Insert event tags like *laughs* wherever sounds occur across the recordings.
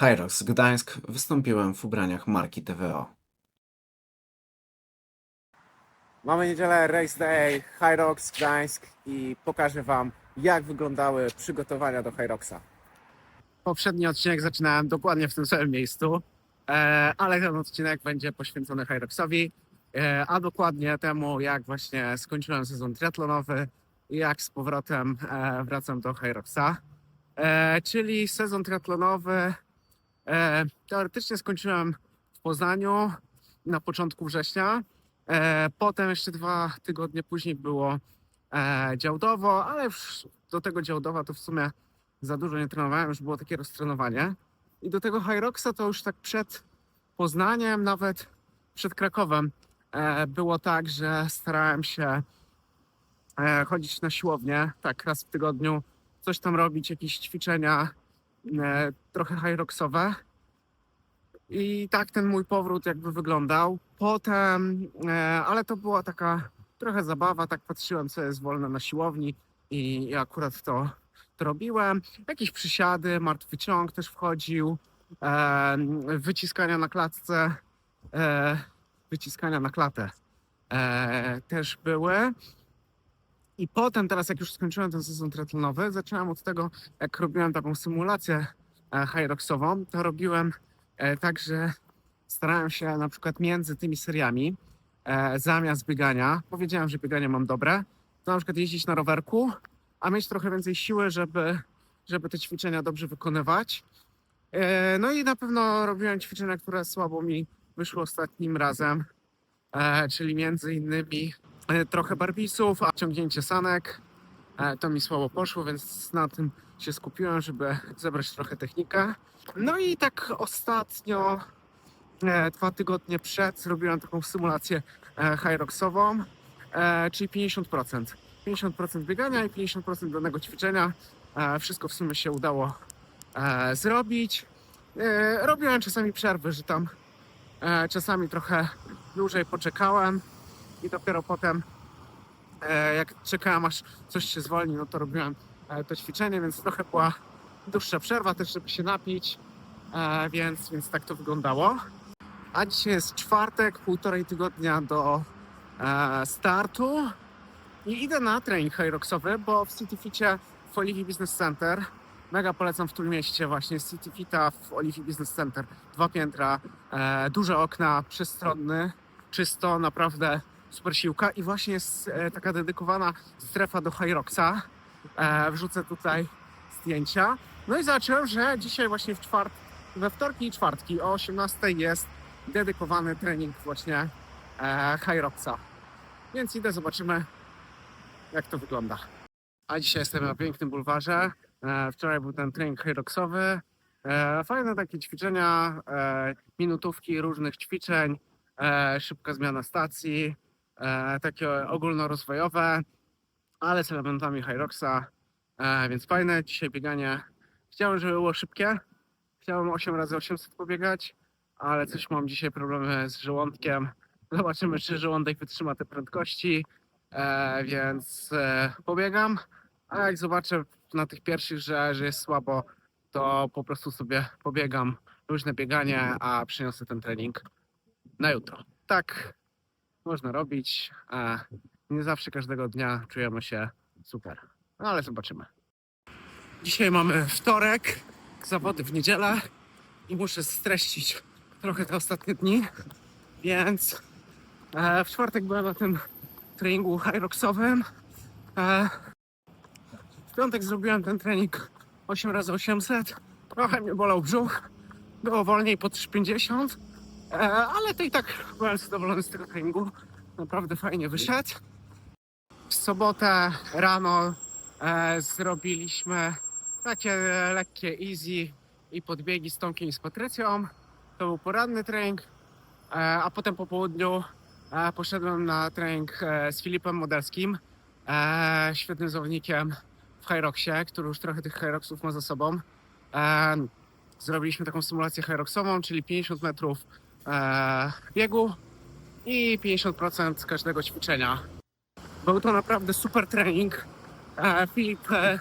Hyrox Gdańsk wystąpiłem w ubraniach marki TVO. Mamy niedzielę Race Day, Hyrox Gdańsk i pokażę Wam, jak wyglądały przygotowania do Hyroxa. Poprzedni odcinek zaczynałem dokładnie w tym samym miejscu, e, ale ten odcinek będzie poświęcony Hyroxowi, e, a dokładnie temu, jak właśnie skończyłem sezon triatlonowy i jak z powrotem e, wracam do Hyroxa. Czyli sezon triatlonowy e, teoretycznie skończyłem w Poznaniu na początku września. E, potem jeszcze dwa tygodnie później było e, działdowo, ale już do tego działdowa to w sumie za dużo nie trenowałem, już było takie roztrenowanie. I do tego Hyroxa to już tak przed Poznaniem, nawet przed Krakowem było tak, że starałem się chodzić na siłownię, tak raz w tygodniu, coś tam robić, jakieś ćwiczenia trochę Hyroxowe. I tak ten mój powrót jakby wyglądał. Potem, e, ale to była taka trochę zabawa, tak patrzyłem, co jest wolne na siłowni i, akurat to, to robiłem. Jakieś przysiady, martwy ciąg też wchodził, e, wyciskania na klatce, e, wyciskania na klatę e, też były. I potem, teraz jak już skończyłem ten sezon triatlonowy, zacząłem od tego, jak robiłem taką symulację e, hyroxową, to robiłem e, tak, że starałem się na przykład między tymi seriami e, zamiast biegania, powiedziałem, że bieganie mam dobre, to na przykład jeździć na rowerku, a mieć trochę więcej siły, żeby, żeby te ćwiczenia dobrze wykonywać. No i na pewno robiłem ćwiczenia, które słabo mi wyszły ostatnim razem, czyli między innymi trochę barbisów, a ciągnięcie sanek. E, to mi słabo poszło, więc na tym się skupiłem, żeby zebrać trochę technikę. No i tak ostatnio, e, dwa tygodnie przed, zrobiłem taką symulację e, hyroxową, e, czyli 50%. 50% biegania i 50% danego ćwiczenia. E, wszystko w sumie się udało e, zrobić. E, robiłem czasami przerwy, że tam e, czasami trochę dłużej poczekałem i dopiero potem, e, jak czekałem aż coś się zwolni, no to robiłem e, to ćwiczenie, więc trochę była dłuższa przerwa też, żeby się napić, e, więc, więc tak to wyglądało. A dzisiaj jest czwartek, półtorej tygodnia do startu i idę na trening hyroxowy, bo w CityFicie w Olivi Business Center mega polecam w Trójmieście właśnie CityFita w Olivi Business Center dwa piętra, duże okna, przestronny, czysto, naprawdę super siłka i właśnie jest e, taka dedykowana strefa do hyroxa. E, wrzucę tutaj zdjęcia. No i zobaczyłem, że dzisiaj właśnie w czwart, we wtorki i czwartki o 18 jest dedykowany trening właśnie e, Hyroxa. Więc idę, zobaczymy jak to wygląda. A dzisiaj jestem na pięknym bulwarze. Wczoraj był ten trening Hyroxowy. Fajne takie ćwiczenia, minutówki różnych ćwiczeń, szybka zmiana stacji, takie ogólnorozwojowe, ale z elementami Hyroxa, e, więc fajne. Dzisiaj bieganie. Chciałem, żeby było szybkie. Chciałem 8 razy 800 pobiegać, ale coś mam dzisiaj problemy z żołądkiem. Zobaczymy, czy żołądek wytrzyma te prędkości, e, więc e, pobiegam. A jak zobaczę na tych pierwszych, że, że jest słabo, to po prostu sobie pobiegam luźne bieganie, a przyniosę ten trening na jutro. Tak można robić. A nie zawsze każdego dnia czujemy się super, no, ale zobaczymy. Dzisiaj mamy wtorek, zawody w niedzielę i muszę streścić trochę te ostatnie dni, więc e, w czwartek byłem na tym treningu hyroxowym. E, w piątek zrobiłem ten trening 8 razy 800 Trochę mnie bolał brzuch. Było wolniej po 3,50. E, ale to i tak byłem zadowolony z tego treningu. Naprawdę fajnie wyszedł. W sobotę rano e, zrobiliśmy takie lekkie easy i podbiegi z Tomkiem i z Patrycją. To był poranny trening, e, a potem po południu e, poszedłem na trening e, z Filipem Modelskim, e, świetnym zawodnikiem w Hyroxie, który już trochę tych Hyroxów ma za sobą. E, zrobiliśmy taką symulację Hyroxową, czyli 50 metrów e, biegu i 50% każdego ćwiczenia. Był to naprawdę super trening. E, Filip e,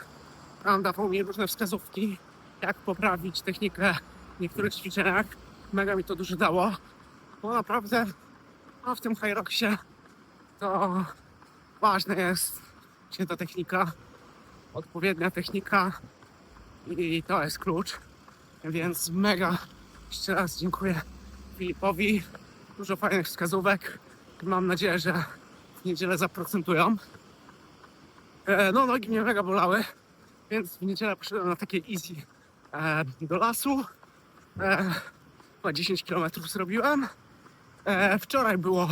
dawał mi różne wskazówki, jak poprawić technikę niektórych ćwiczeniach. Mega mi to dużo dało, bo naprawdę a w tym Rocksie to ważne jest właśnie ta technika, odpowiednia technika i to jest klucz. Więc mega jeszcze raz dziękuję Filipowi. Dużo fajnych wskazówek. Mam nadzieję, że w niedzielę zaprocentują. E, no, nogi mnie mega bolały, więc w niedzielę poszedłem na takie easy e, do lasu. E, chyba 10 km zrobiłem. Wczoraj było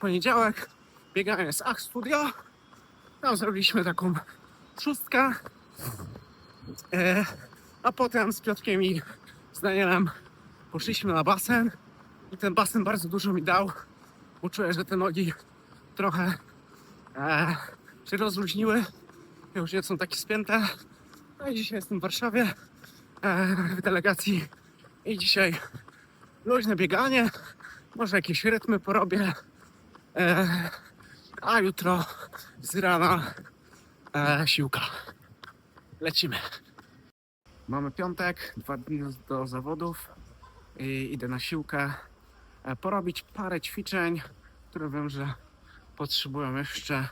poniedziałek, bieganie z Ach Studio. Tam zrobiliśmy taką szóstkę. A potem z Piotkiem i z Danielem poszliśmy na basen. I ten basen bardzo dużo mi dał, bo czuję, że te nogi trochę e, się rozluźniły. Już nie są takie spięte. No i dzisiaj jestem w Warszawie e, w delegacji i dzisiaj luźne bieganie, może jakieś rytmy porobię, e, a jutro z rana e, siłka. Lecimy. Mamy piątek, dwa dni do zawodów i idę na siłkę porobić parę ćwiczeń, które wiem, że potrzebują jeszcze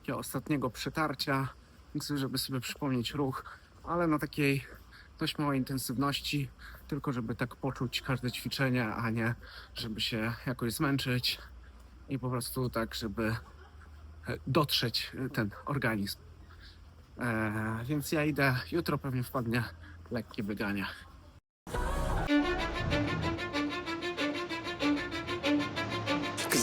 takiego ostatniego przetarcia, żeby sobie przypomnieć ruch, ale na takiej dość małej intensywności, tylko żeby tak poczuć każde ćwiczenie, a nie żeby się jakoś zmęczyć i po prostu tak, żeby e, dotrzeć e, ten organizm. E, więc ja idę, jutro pewnie wpadnie lekkie bieganie.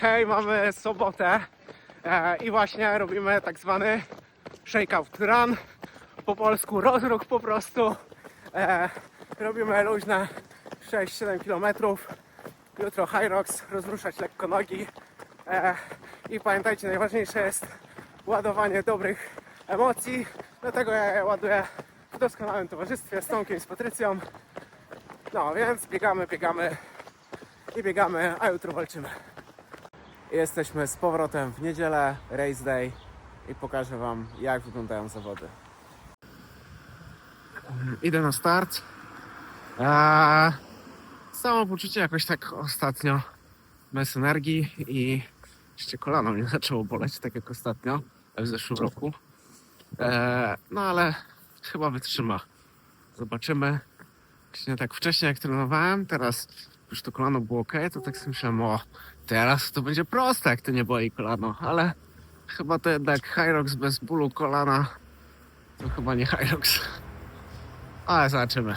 Hej, mamy sobotę e, i właśnie robimy tak zwany shakeout run, po polsku rozruch po prostu. E, robimy luźne 6-7 km. Jutro High Rocks, rozruszać lekko nogi. E, I pamiętajcie, najważniejsze jest ładowanie dobrych emocji, dlatego ja je ładuję w doskonałym towarzystwie z Tomkiem z Patrycją. No więc biegamy, biegamy i biegamy, a jutro walczymy. Jesteśmy z powrotem w niedzielę, race day i pokażę Wam jak wyglądają zawody. Idę na start. Eee, samo poczucie jakoś tak ostatnio bez energii i jeszcze kolano mnie *laughs* zaczęło boleć, tak jak ostatnio w zeszłym roku. Eee, no ale chyba wytrzyma. Zobaczymy. Właśnie tak wcześniej jak trenowałem, teraz już to kolano było ok, to tak sobie myślałem, o teraz to będzie proste, jak to nie boli kolano, ale chyba to jednak Hyrox bez bólu kolana to chyba nie Hyrox. Ale zobaczymy.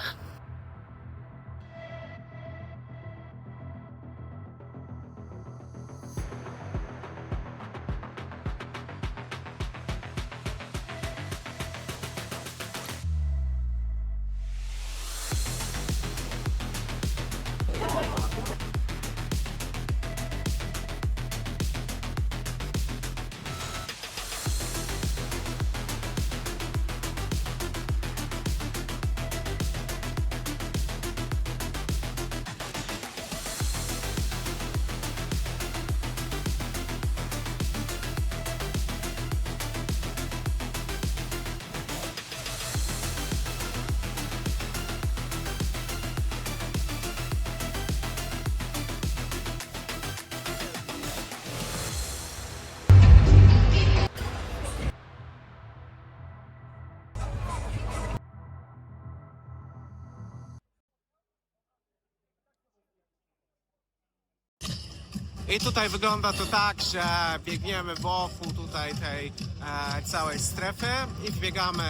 I tutaj wygląda to tak, że biegniemy wokół tutaj tej e, całej strefy i wbiegamy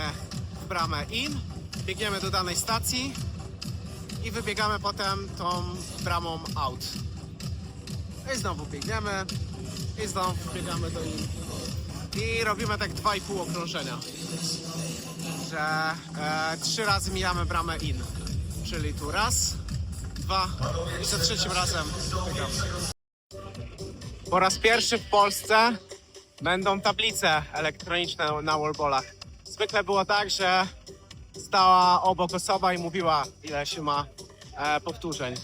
w bramę in, biegniemy do danej stacji i wybiegamy potem tą bramą out. I znowu biegniemy i znowu biegamy do in. I robimy tak 2,5 okrążenia. że e, trzy razy mijamy bramę in. Czyli tu raz, dwa i za trzecim razem wygram. Po raz pierwszy w Polsce będą tablice elektroniczne na wallballach. Zwykle było tak, że stała obok osoba i mówiła, ile się ma e, powtórzeń.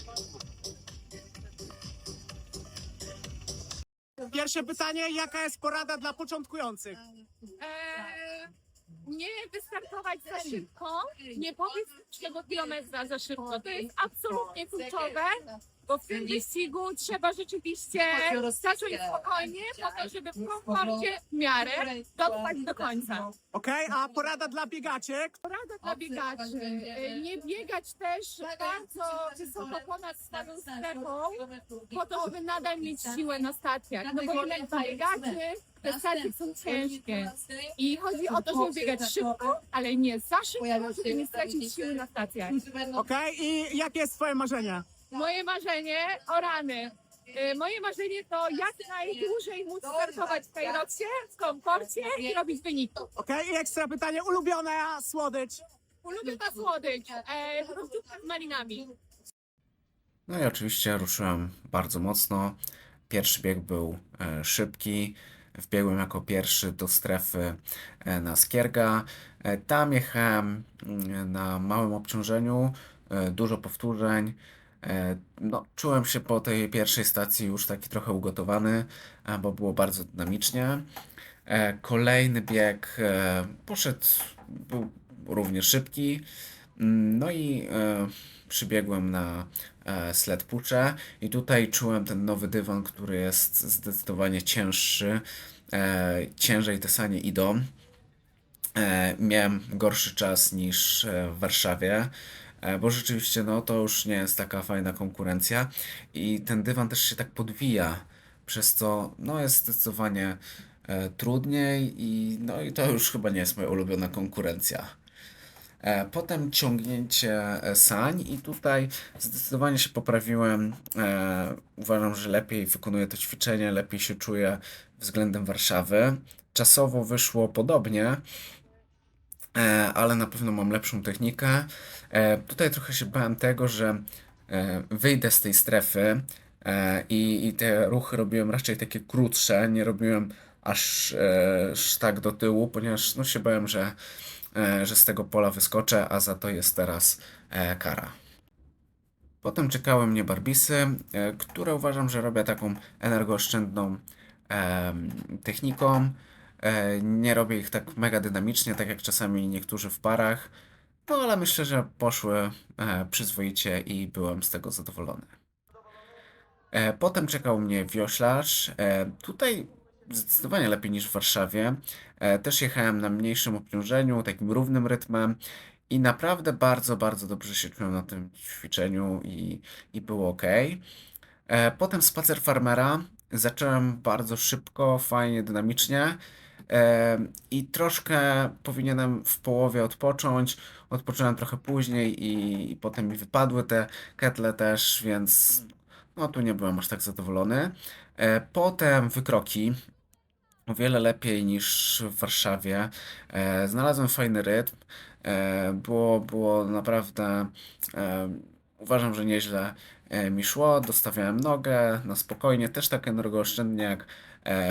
Pierwsze pytanie, jaka jest porada dla początkujących? Eee, nie wystartować za szybko, nie powiedz tego kilometra za szybko. To jest absolutnie kluczowe, bo w tym wyścigu trzeba rzeczywiście zacząć spokojnie, po to, żeby w komforcie w miarę dotrwać do końca. Okej, a porada dla biegaczy? Porada dla biegaczy. Nie biegać też bardzo wysoko ponad swoją strefą, po to, żeby nadal mieć siłę na stacjach. No bo jednak dla biegaczy te stacje są ciężkie. I chodzi o to, żeby biegać szybko, ale nie za szybko, żeby nie stracić siły na stacjach. Okej, i jakie jest twoje marzenie? Moje marzenie, o rany. Y, Moje marzenie to jak najdłużej móc startować w Kairosie, w komforcie i robić wyniki. Okej, i ekstra pytanie, ulubiona słodycz? Ulubiona słodycz, e, z malinami. No i oczywiście ruszyłem bardzo mocno. Pierwszy bieg był e, szybki. Wbiegłem jako pierwszy do strefy e, na Skierga. E, tam jechałem mm, na małym obciążeniu, dużo powtórzeń. E, no, czułem się po tej pierwszej stacji już taki trochę ugotowany, e, bo było bardzo dynamicznie. E, kolejny bieg poszedł, był równie szybki. Mm, No i przybiegłem na sled pucze i tutaj czułem ten nowy dywan, który jest zdecydowanie cięższy. Ciężej te sanie idą. Miałem gorszy czas niż w Warszawie, bo rzeczywiście no, to już nie jest taka fajna konkurencja i ten dywan też się tak podwija, przez co no, jest zdecydowanie e, trudniej i, no, i to już chyba nie jest moja ulubiona konkurencja. E, Potem ciągnięcie e, sań i tutaj zdecydowanie się poprawiłem. E, Uważam, że lepiej wykonuję to ćwiczenie, lepiej się czuję względem Warszawy. Czasowo wyszło podobnie, e, ale na pewno mam lepszą technikę. E, Tutaj trochę się bałem tego, że e, wyjdę z tej strefy e, i, i te ruchy robiłem raczej takie krótsze, nie robiłem aż, e, aż tak do tyłu, ponieważ no, się bałem, że e, że z tego pola wyskoczę, a za to jest teraz e, kara. Potem czekały mnie barbisy, e, które uważam, że robię taką energooszczędną techniką. E, nie robię ich tak mega dynamicznie, tak jak czasami niektórzy w parach. No ale myślę, że poszły e, przyzwoicie i byłem z tego zadowolony. E, Potem czekał mnie wioślarz. Tutaj zdecydowanie lepiej niż w Warszawie. Też jechałem na mniejszym obciążeniu, takim równym rytmem i naprawdę bardzo, bardzo dobrze się czułem na tym ćwiczeniu i, i było ok. Potem spacer farmera. Zacząłem bardzo szybko, fajnie, dynamicznie. I troszkę powinienem w połowie odpocząć. Odpocząłem trochę później i, i potem mi wypadły te ketle też, więc no tu nie byłem aż tak zadowolony. E, Potem wykroki. O wiele lepiej niż w Warszawie. E, znalazłem fajny rytm. E, było, było naprawdę. Uważam, że nieźle mi szło. Dostawiałem nogę na spokojnie, też tak energooszczędnie jak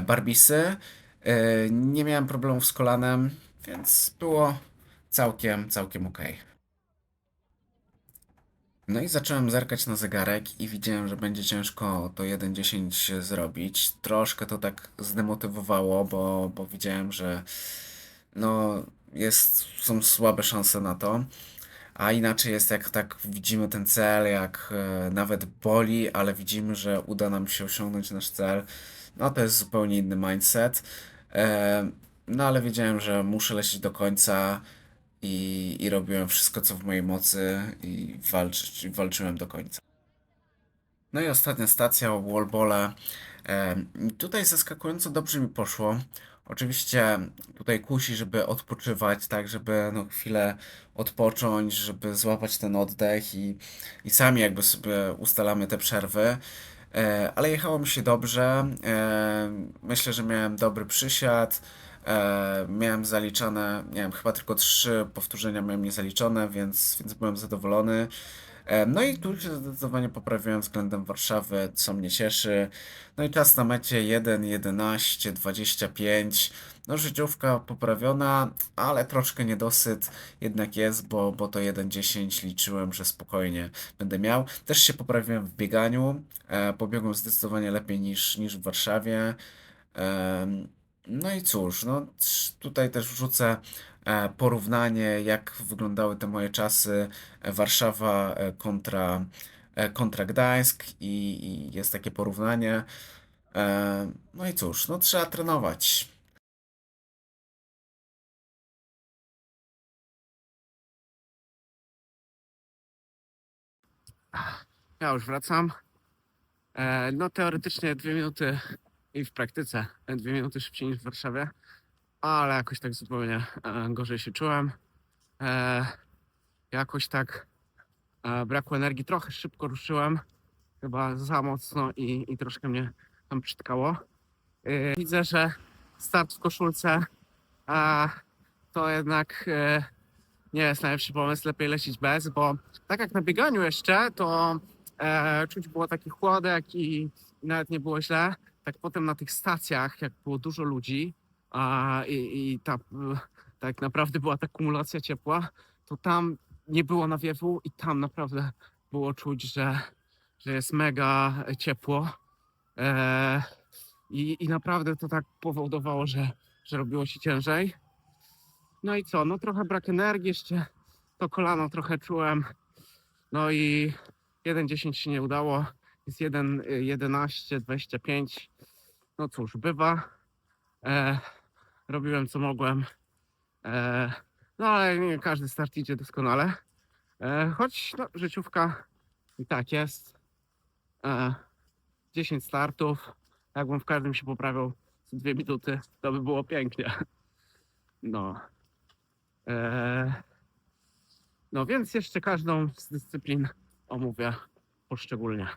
barbisy. E, nie miałem problemów z kolanem, więc było całkiem, całkiem ok. No i zacząłem zerkać na zegarek i widziałem, że będzie ciężko to 1.10 zrobić. Troszkę to tak zdemotywowało, bo, bo widziałem, że no jest, są słabe szanse na to. A inaczej jest, jak tak widzimy ten cel, jak e, nawet boli, ale widzimy, że uda nam się osiągnąć nasz cel. No to jest zupełnie inny mindset. E, no ale wiedziałem, że muszę lecieć do końca i, i robiłem wszystko, co w mojej mocy i walczyć, walczyłem do końca. No i ostatnia stacja, wallbole. E, tutaj zaskakująco dobrze mi poszło. Oczywiście tutaj kusi, żeby odpoczywać, tak, żeby no, chwilę odpocząć, żeby złapać ten oddech i, i sami jakby sobie ustalamy te przerwy. E, ale jechało mi się dobrze. E, myślę, że miałem dobry przysiad. E, miałem zaliczone, nie wiem, chyba tylko trzy powtórzenia miałem niezaliczone, więc, więc byłem zadowolony. E, No i tu się zdecydowanie poprawiłem względem Warszawy, co mnie cieszy. No i czas na mecie 1, 11, 25. No życiówka poprawiona, ale troszkę niedosyt jednak jest, bo, bo to 1.10 liczyłem, że spokojnie będę miał. Też się poprawiłem w bieganiu. E, pobiegłem zdecydowanie lepiej niż, niż w Warszawie. Em, No i cóż, no tutaj też wrzucę e, porównanie, jak wyglądały te moje czasy e, Warszawa e, kontra, e, kontra Gdańsk i, i jest takie porównanie. E, No i cóż, no trzeba trenować. Ja już wracam. E, no teoretycznie dwie minuty i w praktyce dwie minuty szybciej niż w Warszawie, ale jakoś tak zupełnie e, gorzej się czułem. E, jakoś tak e, brakło energii, trochę szybko ruszyłem, chyba za mocno i, i troszkę mnie tam przytkało. Widzę, że start w koszulce to jednak nie jest najlepszy pomysł, lepiej lecieć bez, bo tak jak na bieganiu jeszcze, to czuć było taki chłodek i nawet nie było źle. Tak potem na tych stacjach, jak było dużo ludzi a, i, i ta, tak naprawdę była ta kumulacja ciepła, to tam nie było nawiewu i tam naprawdę było czuć, że, że jest mega ciepło. E, i, I naprawdę to tak powodowało, że, że robiło się ciężej. No i co? No trochę brak energii, jeszcze to kolano trochę czułem. No i 1.10 się nie udało. Jest 1.11, 25. No cóż, bywa. E, robiłem co mogłem. E, no ale nie każdy start idzie doskonale. E, choć no, życiówka i tak jest. E, 10 startów. Jakbym w każdym się poprawiał z dwie minuty, to by było pięknie. No. No więc jeszcze każdą z dyscyplin omówię poszczególnie.